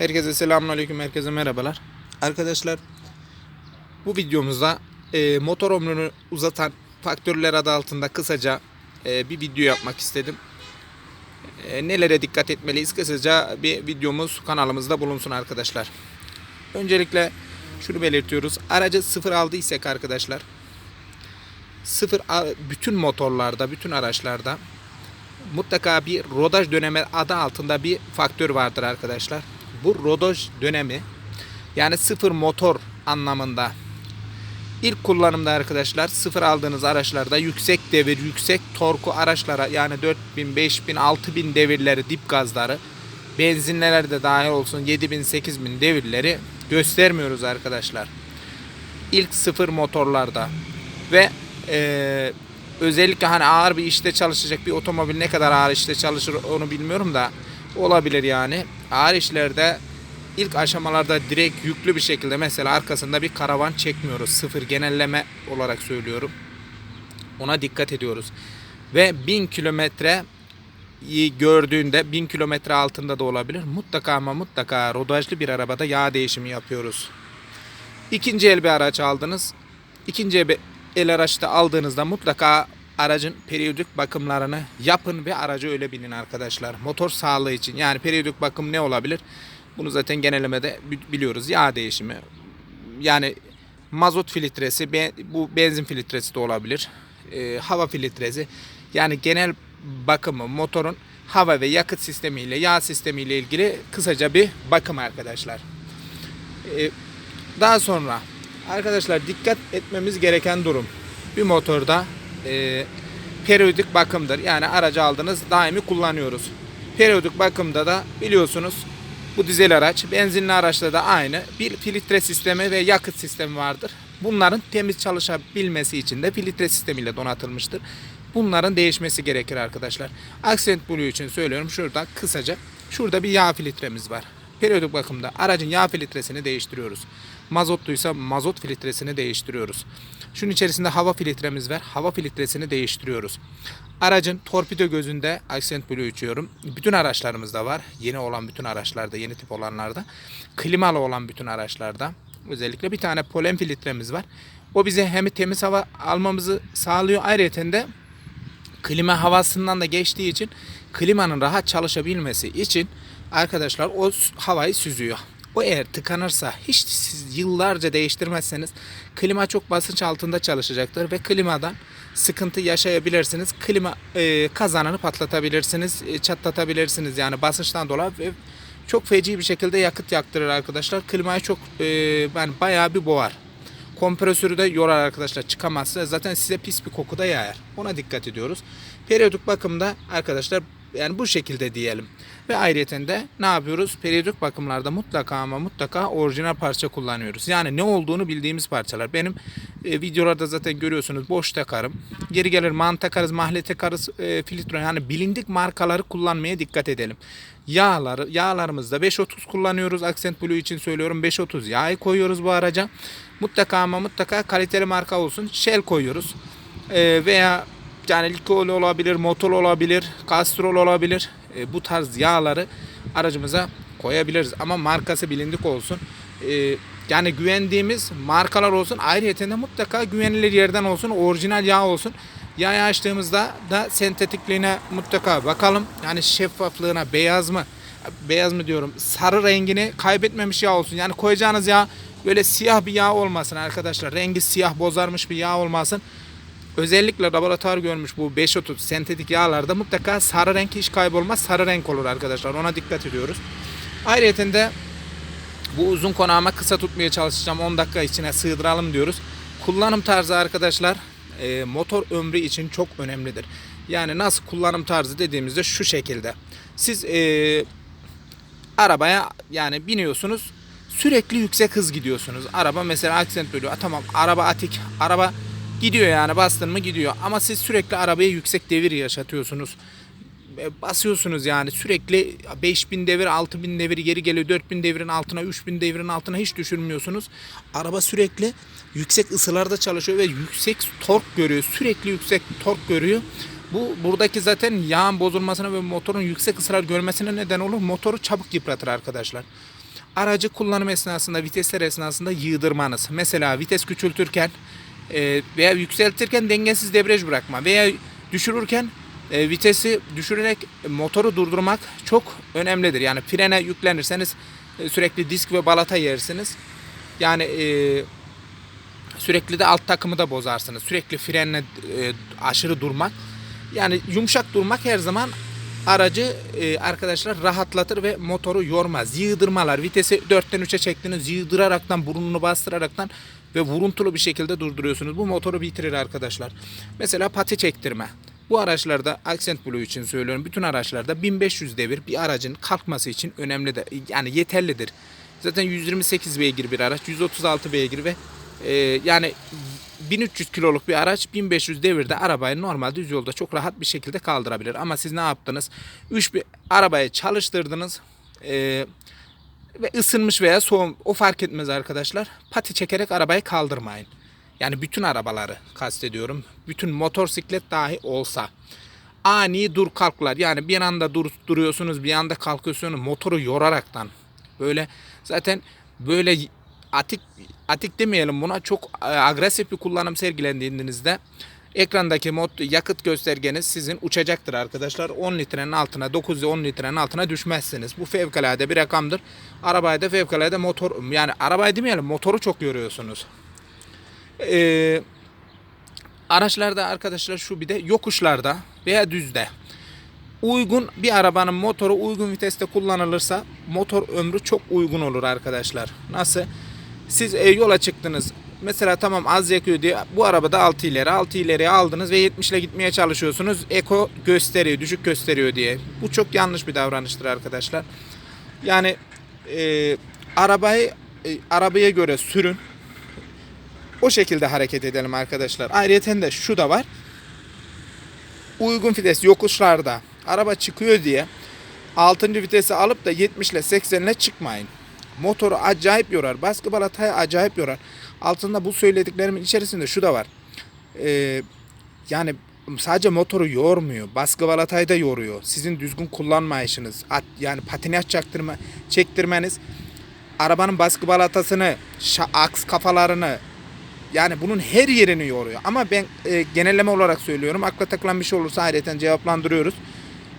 Herkese selamünaleyküm, herkese merhabalar. Arkadaşlar bu videomuzda e, motor ömrünü uzatan faktörler adı altında kısaca e, bir video yapmak istedim. E, nelere dikkat etmeliyiz kısaca bir videomuz kanalımızda bulunsun arkadaşlar. Öncelikle şunu belirtiyoruz. Aracı sıfır aldıysak arkadaşlar sıfır bütün motorlarda, bütün araçlarda mutlaka bir rodaj dönemi adı altında bir faktör vardır arkadaşlar. Bu rodaj dönemi yani sıfır motor anlamında ilk kullanımda arkadaşlar sıfır aldığınız araçlarda yüksek devir, yüksek torku araçlara yani 4000, 5000, 6000 devirleri dip gazları benzinlere de dahil olsun 7000, 8000 devirleri göstermiyoruz arkadaşlar. İlk sıfır motorlarda ve eee, özellikle hani ağır bir işte çalışacak bir otomobil ne kadar ağır işte çalışır onu bilmiyorum da olabilir yani. Ağır işlerde ilk aşamalarda direkt yüklü bir şekilde mesela arkasında bir karavan çekmiyoruz. Sıfır genelleme olarak söylüyorum. Ona dikkat ediyoruz. Ve 1000 kilometre gördüğünde 1000 kilometre altında da olabilir. Mutlaka ama mutlaka rodajlı bir arabada yağ değişimi yapıyoruz. İkinci el bir araç aldınız. İkinci el- araçta aldığınızda mutlaka aracın periyodik bakımlarını yapın ve aracı öyle binin arkadaşlar. Motor sağlığı için. Yani periyodik bakım ne olabilir? Bunu zaten genellemede bi- biliyoruz. Yağ değişimi. Yani mazot filtresi, bu benzin filtresi de olabilir. Ee, hava filtresi. Yani genel bakımı motorun hava ve yakıt sistemiyle, yağ sistemiyle ilgili kısaca bir bakım arkadaşlar. Ee, daha sonra arkadaşlar dikkat etmemiz gereken durum. Bir motorda e, periyodik bakımdır. Yani aracı aldınız daimi kullanıyoruz. Periyodik bakımda da biliyorsunuz bu dizel araç benzinli araçta da aynı bir filtre sistemi ve yakıt sistemi vardır. Bunların temiz çalışabilmesi için de filtre sistemiyle donatılmıştır. Bunların değişmesi gerekir arkadaşlar. Accent Blue için söylüyorum şurada kısaca. Şurada bir yağ filtremiz var. Periyodik bakımda aracın yağ filtresini değiştiriyoruz. Mazotluysa mazot filtresini değiştiriyoruz. Şunun içerisinde hava filtremiz var. Hava filtresini değiştiriyoruz. Aracın torpido gözünde Accent Blue içiyorum. Bütün araçlarımızda var. Yeni olan bütün araçlarda, yeni tip olanlarda. Klimalı olan bütün araçlarda. Özellikle bir tane polen filtremiz var. O bize hem temiz hava almamızı sağlıyor. Ayrıca de klima havasından da geçtiği için klimanın rahat çalışabilmesi için arkadaşlar o havayı süzüyor. O eğer tıkanırsa hiç siz yıllarca değiştirmezseniz klima çok basınç altında çalışacaktır ve klimadan sıkıntı yaşayabilirsiniz. Klima e, kazanını patlatabilirsiniz, e, çatlatabilirsiniz yani basınçtan dolayı ve çok feci bir şekilde yakıt yaktırır arkadaşlar. Klimayı çok e, yani bayağı bir boğar. Kompresörü de yorar arkadaşlar çıkamazsa zaten size pis bir koku da yayar. Ona dikkat ediyoruz. Periyodik bakımda arkadaşlar yani bu şekilde diyelim. Ve ayrıyeten de ne yapıyoruz? Periyodik bakımlarda mutlaka ama mutlaka orijinal parça kullanıyoruz. Yani ne olduğunu bildiğimiz parçalar. Benim e, videolarda zaten görüyorsunuz boş takarım. Geri gelir man takarız, mahle takarız, e, filtre yani bilindik markaları kullanmaya dikkat edelim. Yağları, yağlarımızda 530 kullanıyoruz. Accent Blue için söylüyorum 530 yağı koyuyoruz bu araca. Mutlaka ama mutlaka kaliteli marka olsun. Shell koyuyoruz. E, veya yani likol olabilir, motor olabilir, kastrol olabilir. E, bu tarz yağları aracımıza koyabiliriz. Ama markası bilindik olsun. E, yani güvendiğimiz markalar olsun. Ayrıca de mutlaka güvenilir yerden olsun. Orijinal yağ olsun. Yağ açtığımızda da sentetikliğine mutlaka bakalım. Yani şeffaflığına beyaz mı? Beyaz mı diyorum. Sarı rengini kaybetmemiş yağ olsun. Yani koyacağınız yağ böyle siyah bir yağ olmasın arkadaşlar. Rengi siyah bozarmış bir yağ olmasın. Özellikle laboratuvar görmüş bu 530 sentetik yağlarda mutlaka sarı renk hiç kaybolmaz. Sarı renk olur arkadaşlar. Ona dikkat ediyoruz. Ayrıca de bu uzun konağıma kısa tutmaya çalışacağım. 10 dakika içine sığdıralım diyoruz. Kullanım tarzı arkadaşlar e, motor ömrü için çok önemlidir. Yani nasıl kullanım tarzı dediğimizde şu şekilde. Siz e, arabaya yani biniyorsunuz sürekli yüksek hız gidiyorsunuz. Araba mesela aksident bölüyor. Tamam araba atik. Araba gidiyor yani bastın mı gidiyor. Ama siz sürekli arabaya yüksek devir yaşatıyorsunuz. E, Basıyorsunuz yani sürekli 5000 devir 6000 devir geri geliyor 4000 devirin altına 3000 devirin altına hiç düşürmüyorsunuz. Araba sürekli yüksek ısılarda çalışıyor ve yüksek tork görüyor. Sürekli yüksek tork görüyor. Bu buradaki zaten yağın bozulmasına ve motorun yüksek ısılar görmesine neden olur. Motoru çabuk yıpratır arkadaşlar. aracı kullanım esnasında vitesler esnasında yığdırmanız. Mesela vites küçültürken e, veya yükseltirken dengesiz debriyaj bırakma veya düşürürken e, vitesi düşürerek motoru durdurmak çok önemlidir. Yani frene yüklenirseniz e, sürekli disk ve balata yersiniz. Yani e, sürekli de alt takımı da bozarsınız. Sürekli frenle e, aşırı durmak. Yani yumuşak durmak her zaman aracı e, arkadaşlar rahatlatır ve motoru yormaz. Yığdırmalar vitesi 4'ten 3'e çektiniz yığdıraraktan burnunu bastıraraktan ve vuruntulu bir şekilde durduruyorsunuz. Bu motoru bitirir arkadaşlar. Mesela pati çektirme. Bu araçlarda Accent Blue için söylüyorum. Bütün araçlarda 1500 devir bir aracın kalkması için önemli de yani yeterlidir. Zaten 128 beygir bir araç, 136 beygir ve e, yani 1300 kiloluk bir araç 1500 devirde arabayı normal düz yolda çok rahat bir şekilde kaldırabilir. Ama siz ne yaptınız? 3 bir arabayı çalıştırdınız. E, ve ısınmış veya soğuk o fark etmez arkadaşlar. Pati çekerek arabayı kaldırmayın. Yani bütün arabaları kastediyorum. Bütün motosiklet dahi olsa. Ani dur kalklar. Yani bir anda dur, duruyorsunuz bir anda kalkıyorsunuz motoru yoraraktan. Böyle zaten böyle atik atik demeyelim buna çok e, agresif bir kullanım sergilendiğinizde ekrandaki mod yakıt göstergeniz sizin uçacaktır arkadaşlar. 10 litrenin altına 9 10 litrenin altına düşmezsiniz. Bu fevkalade bir rakamdır. Arabayı da fevkalade motor yani arabayı demeyelim motoru çok yoruyorsunuz. Ee, araçlarda arkadaşlar şu bir de yokuşlarda veya düzde uygun bir arabanın motoru uygun viteste kullanılırsa motor ömrü çok uygun olur arkadaşlar. Nasıl? Siz e, yola çıktınız. Mesela tamam az yakıyor diye bu arabada 6 ileri 6 ileriye aldınız ve 70 ile gitmeye çalışıyorsunuz. Eko gösteriyor, düşük gösteriyor diye. Bu çok yanlış bir davranıştır arkadaşlar. Yani e, arabayı e, arabaya göre sürün. O şekilde hareket edelim arkadaşlar. Ayrıca de şu da var. Uygun vites yokuşlarda araba çıkıyor diye 6. vitesi alıp da 70 ile 80 ile çıkmayın. Motoru acayip yorar. Baskı balatayı acayip yorar. Altında bu söylediklerimin içerisinde şu da var. Ee, yani sadece motoru yormuyor. Baskı balatayı da yoruyor. Sizin düzgün kullanmayışınız. At, yani patinaj çaktırma, çektirmeniz arabanın baskı balatasını, aks kafalarını yani bunun her yerini yoruyor. Ama ben e, genelleme olarak söylüyorum. Akla takılan bir şey olursa ayrıca cevaplandırıyoruz.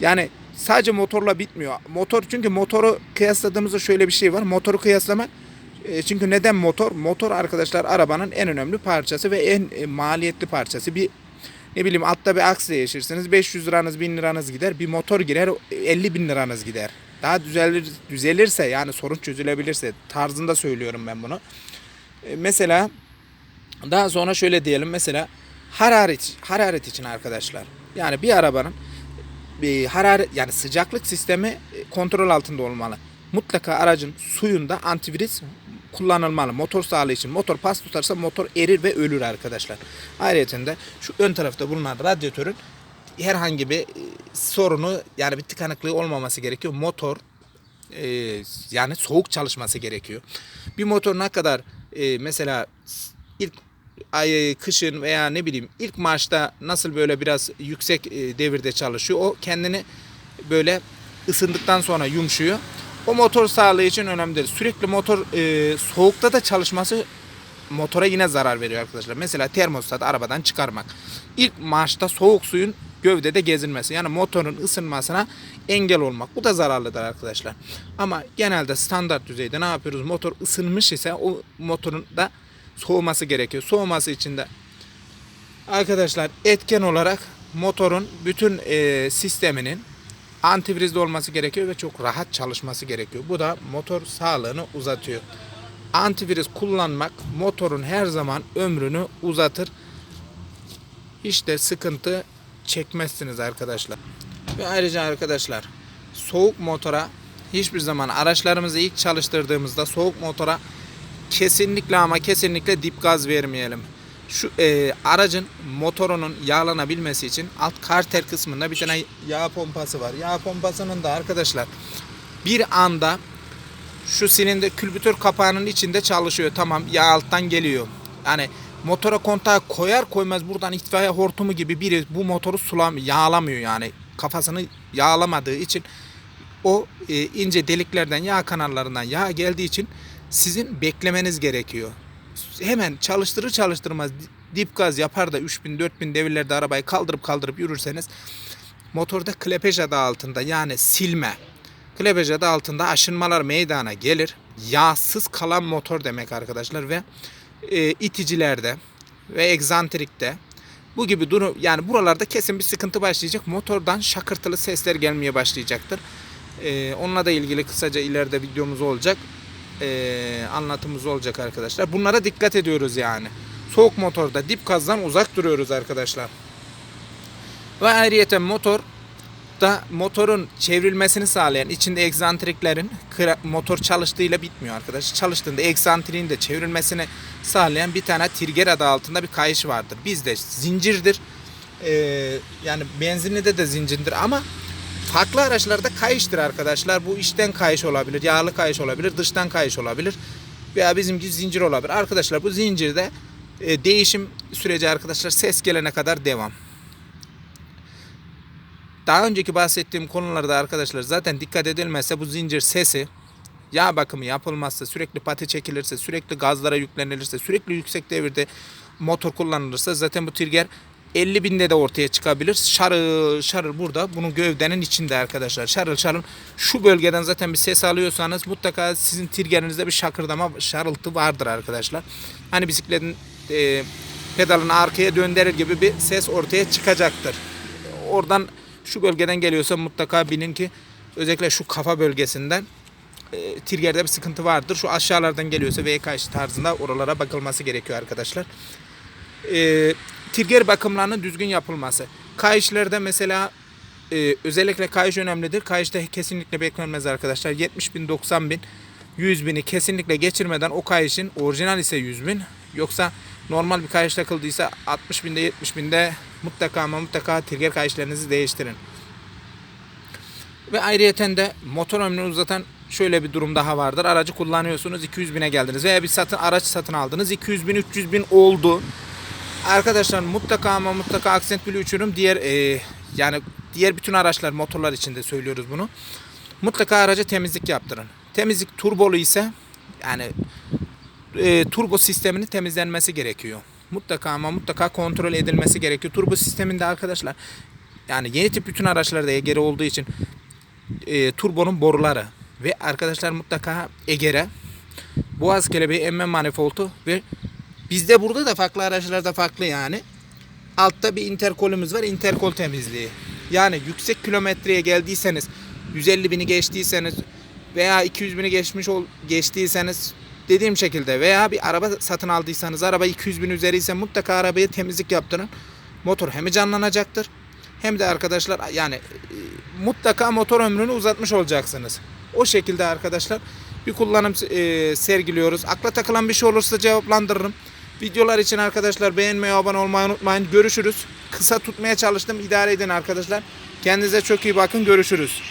Yani sadece motorla bitmiyor. Motor çünkü motoru kıyasladığımızda şöyle bir şey var. Motoru kıyaslama e, çünkü neden motor? Motor arkadaşlar arabanın en önemli parçası ve en e, maliyetli parçası. Bir ne bileyim altta bir aks değişirsiniz 500 liranız 1000 liranız gider. Bir motor girer 50 bin liranız gider. Daha düzelir, düzelirse yani sorun çözülebilirse tarzında söylüyorum ben bunu. E, mesela daha sonra şöyle diyelim mesela hararet hararet için arkadaşlar. Yani bir arabanın bir hararet yani sıcaklık sistemi e, kontrol altında olmalı. Mutlaka aracın suyunda antivirüs kullanılmalı. Motor sağlığı için. Motor pas tutarsa motor erir ve ölür arkadaşlar. Ayrıca de şu ön tarafta bulunan radyatörün herhangi bir e, sorunu yani bir tıkanıklığı olmaması gerekiyor. Motor e, yani soğuk çalışması gerekiyor. Bir motor ne kadar e, mesela ilk ay kışın veya ne bileyim ilk marşta nasıl böyle biraz yüksek e, devirde çalışıyor. O kendini böyle ısındıktan sonra yumuşuyor. O motor sağlığı için önemlidir. Sürekli motor e, soğukta da çalışması motora yine zarar veriyor arkadaşlar. Mesela termostat arabadan çıkarmak. İlk marşta soğuk suyun gövdede gezinmesi. Yani motorun ısınmasına engel olmak. Bu da zararlıdır arkadaşlar. Ama genelde standart düzeyde ne yapıyoruz? Motor ısınmış ise o motorun da soğuması gerekiyor. Soğuması için de arkadaşlar etken olarak motorun bütün e, sisteminin antivrizde olması gerekiyor ve çok rahat çalışması gerekiyor. Bu da motor sağlığını uzatıyor. Antiviriz kullanmak motorun her zaman ömrünü uzatır. Hiç de sıkıntı çekmezsiniz arkadaşlar. Ve ayrıca arkadaşlar soğuk motora hiçbir zaman araçlarımızı ilk çalıştırdığımızda soğuk motora kesinlikle ama kesinlikle dip gaz vermeyelim. Şu e, aracın motorunun yağlanabilmesi için alt karter kısmında bir tane yağ pompası var. Yağ pompasının da arkadaşlar bir anda şu silindir külbütör kapağının içinde çalışıyor. Tamam yağ alttan geliyor. Yani motora kontağı koyar koymaz buradan itfaiye hortumu gibi biri bu motoru sulam yağlamıyor yani kafasını yağlamadığı için o e, ince deliklerden yağ kanallarından yağ geldiği için sizin beklemeniz gerekiyor. Hemen çalıştırır çalıştırmaz dip gaz yapar da 3000 4000 devirlerde arabayı kaldırıp kaldırıp yürürseniz motorda klepej adı altında yani silme klepej adı altında aşınmalar meydana gelir. Yağsız kalan motor demek arkadaşlar ve e, iticilerde ve egzantrikte bu gibi durum yani buralarda kesin bir sıkıntı başlayacak. Motordan şakırtılı sesler gelmeye başlayacaktır. E, onunla da ilgili kısaca ileride videomuz olacak. E, anlatımız olacak arkadaşlar. Bunlara dikkat ediyoruz yani. Soğuk motorda dip gazdan uzak duruyoruz arkadaşlar. Ve ayrıyeten motor da motorun çevrilmesini sağlayan içinde egzantriklerin motor çalıştığıyla bitmiyor arkadaş. Çalıştığında egzantriğin de çevrilmesini sağlayan bir tane trigger adı altında bir kayış vardır. Bizde zincirdir. Ee, yani benzinli de de zincirdir ama farklı araçlarda kayıştır arkadaşlar. Bu içten kayış olabilir, yağlı kayış olabilir, dıştan kayış olabilir veya bizimki zincir olabilir. Arkadaşlar bu zincirde e, değişim süreci arkadaşlar ses gelene kadar devam. Daha önceki bahsettiğim konularda arkadaşlar zaten dikkat edilmezse bu zincir sesi yağ bakımı yapılmazsa, sürekli pati çekilirse, sürekli gazlara yüklenilirse, sürekli yüksek devirde motor kullanılırsa zaten bu trigger 50 binde de ortaya çıkabilir. Şarıl şarıl burada bunun gövdenin içinde arkadaşlar. Şarıl şarıl şu bölgeden zaten bir ses alıyorsanız mutlaka sizin trigerinizde bir şakırdama şarıltı vardır arkadaşlar. Hani bisikletin e, pedalını arkaya döndürür gibi bir ses ortaya çıkacaktır. Oradan şu bölgeden geliyorsa mutlaka bilin ki özellikle şu kafa bölgesinden e, trigger'de bir sıkıntı vardır. Şu aşağılardan geliyorsa VK tarzında oralara bakılması gerekiyor arkadaşlar. E, trigger bakımlarının düzgün yapılması. Kayışlarda mesela e, özellikle kayış önemlidir. Kayışta kesinlikle beklenmez arkadaşlar. 70 bin, 90 bin, 100 bini kesinlikle geçirmeden o kayışın orijinal ise 100 bin. Yoksa normal bir kayış takıldıysa 60 binde 70 binde mutlaka ama mutlaka trigger kayışlarınızı değiştirin. Ve ayrıyeten de motor ömrünü uzatan şöyle bir durum daha vardır. Aracı kullanıyorsunuz 200 bine geldiniz veya bir satın araç satın aldınız 200 bin 300 bin oldu. Arkadaşlar mutlaka ama mutlaka aksent bile uçurum. Diğer e, yani diğer bütün araçlar motorlar için de söylüyoruz bunu. Mutlaka araca temizlik yaptırın. Temizlik turbolu ise yani e, turbo sisteminin temizlenmesi gerekiyor. Mutlaka ama mutlaka kontrol edilmesi gerekiyor. Turbo sisteminde arkadaşlar yani yeni tip bütün araçlarda EGR olduğu için e, turbonun boruları ve arkadaşlar mutlaka EGR boğaz kelebeği emme manifoldu ve bizde burada da farklı araçlarda farklı yani. Altta bir interkolümüz var. Interkol temizliği. Yani yüksek kilometreye geldiyseniz 150 bini geçtiyseniz veya 200 bini geçmiş ol, geçtiyseniz dediğim şekilde veya bir araba satın aldıysanız araba 200 bin üzeriyse mutlaka arabaya temizlik yaptırın. Motor hem canlanacaktır hem de arkadaşlar yani e, mutlaka motor ömrünü uzatmış olacaksınız. O şekilde arkadaşlar bir kullanım e, sergiliyoruz. Akla takılan bir şey olursa cevaplandırırım. Videolar için arkadaşlar beğenmeyi, abone olmayı unutmayın. Görüşürüz. Kısa tutmaya çalıştım. İdare edin arkadaşlar. Kendinize çok iyi bakın. Görüşürüz.